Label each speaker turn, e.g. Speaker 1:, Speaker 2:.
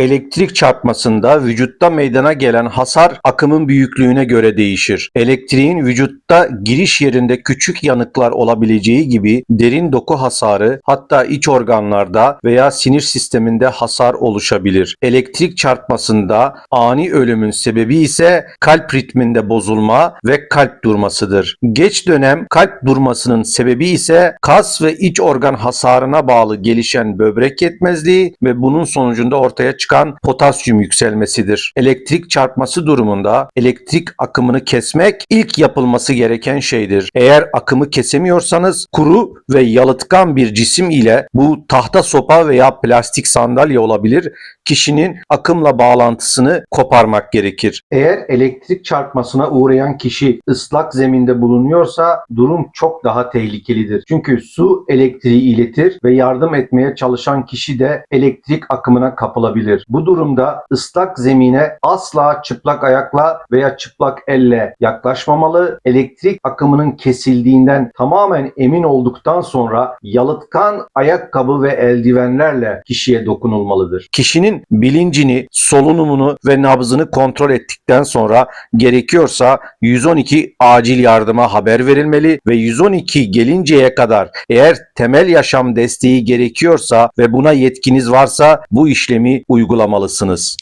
Speaker 1: Elektrik çarpmasında vücutta meydana gelen hasar akımın büyüklüğüne göre değişir. Elektriğin vücutta giriş yerinde küçük yanıklar olabileceği gibi derin doku hasarı hatta iç organlarda veya sinir sisteminde hasar oluşabilir. Elektrik çarpmasında ani ölümün sebebi ise kalp ritminde bozulma ve kalp durmasıdır. Geç dönem kalp durmasının sebebi ise kas ve iç organ hasarına bağlı gelişen böbrek yetmezliği ve bunun sonucunda ortaya çıkan potasyum yükselmesidir. Elektrik çarpması durumunda elektrik akımını kesmek ilk yapılması gereken şeydir. Eğer akımı kesemiyorsanız kuru ve yalıtkan bir cisim ile bu tahta sopa veya plastik sandalye olabilir kişinin akımla bağlantısını koparmak gerekir. Eğer elektrik çarpmasına uğrayan kişi ıslak zeminde bulunuyorsa durum çok daha tehlikelidir. Çünkü su elektriği iletir ve yardım etmeye çalışan kişi de elektrik akımına kapılabilir. Bu durumda ıslak zemine asla çıplak ayakla veya çıplak elle yaklaşmamalı. Elektrik akımının kesildiğinden tamamen emin olduktan sonra yalıtkan ayakkabı ve eldivenlerle kişiye dokunulmalıdır. Kişinin bilincini, solunumunu ve nabzını kontrol ettikten sonra gerekiyorsa 112 acil yardıma haber verilmeli ve 112 gelinceye kadar eğer temel yaşam desteği gerekiyorsa ve buna yetkiniz varsa bu işlemi uygulamalısınız.